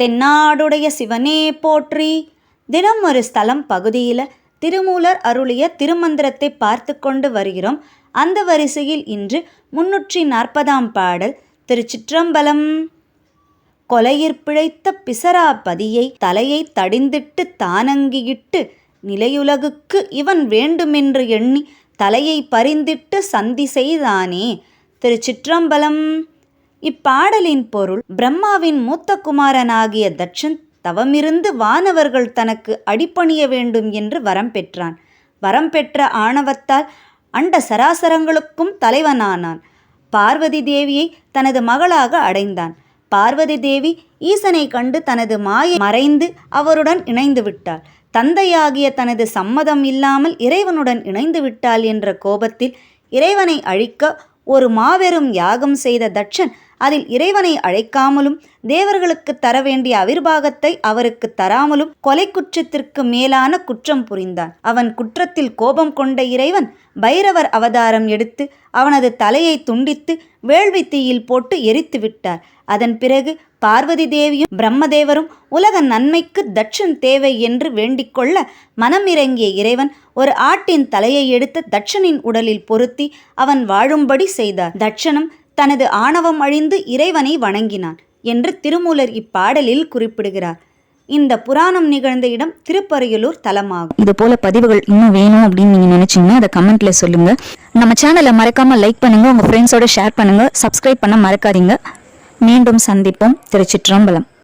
தென்னாடுடைய சிவனே போற்றி. தினம் ஒரு ஸ்தலம் பகுதியில் திருமூலர் அருளிய திருமந்திரத்தை பார்த்து கொண்டு வருகிறோம். அந்த வரிசையில் இன்று முன்னூற்றி நாற்பதாம் பாடல் திருச்சிற்றம்பலம். கொலையிற் பிழைத்த பிசராபதியை தலையை தடிந்திட்டு தானங்கியிட்டு நிலையுலகுக்கு இவன் வேண்டுமென்று எண்ணி தலையை பரிந்திட்டு சந்தி செய்தானே. திருச்சிற்றம்பலம். இப்பாடலின் பொருள் பிரம்மாவின் மூத்த குமாரனாகிய தட்சன் தவமிருந்து வானவர்கள் தனக்கு அடிபணிய வேண்டும் என்று வரம் பெற்றான். வரம் பெற்ற ஆணவத்தால் அண்ட சராசரங்களுக்கும் தலைவனானான். பார்வதி தேவியை தனது மகளாக அடைந்தான். பார்வதி தேவி ஈசனை கண்டு தனது மாயை மறைந்து அவருடன் இணைந்து விட்டாள். தந்தையாகிய தனது சம்மதம் இல்லாமல் இறைவனுடன் இணைந்து விட்டாள் என்ற கோபத்தில் இறைவனை அழிக்க ஒரு மாபெரும் யாகம் செய்த தட்சன் அதில் இறைவனை அழைக்காமலும் தேவர்களுக்கு தர வேண்டிய அவிர்வாகத்தை அவருக்கு தராமலும் கொலை குற்றத்திற்கு மேலான குற்றம் புரிந்தான். அவன் குற்றத்தில் கோபம் கொண்ட இறைவன் பைரவர் அவதாரம் எடுத்து அவனது தலையை துண்டித்து வேள்வி தீயில் போட்டு எரித்து விட்டார். அதன் பிறகு பார்வதி தேவியும் பிரம்மதேவரும் உலக நன்மைக்கு தட்சன் தேவை என்று வேண்டிக்கொள்ள மனம் இறங்கிய இறைவன் ஒரு ஆட்டின் தலையை எடுத்து தட்சனின் உடலில் பொருத்தி அவன் வாழும்படி செய்தார். தட்சனும் தனது ஆணவம் அழிந்து இறைவனை வணங்கினான் என்று திருமூலர் இப்பாடலில் குறிப்பிடுகிறார். இந்த புராணம் நிகழ்ந்த இடம் திருப்பரையலூர் தலமாகும். இது போல பதிவுகள் இன்னும் வேணும் அப்படின்னு நீங்க நினைச்சீங்கன்னா அதை கமெண்ட்ல சொல்லுங்க. நம்ம சேனலை மறக்காம லைக் பண்ணுங்க உங்க ஃப்ரெண்ட்ஸோட ஷேர் பண்ணுங்க சப்ஸ்கிரைப் பண்ண மறக்காதீங்க. மீண்டும் சந்திப்போம். திருச்சிற்றம்பலம்.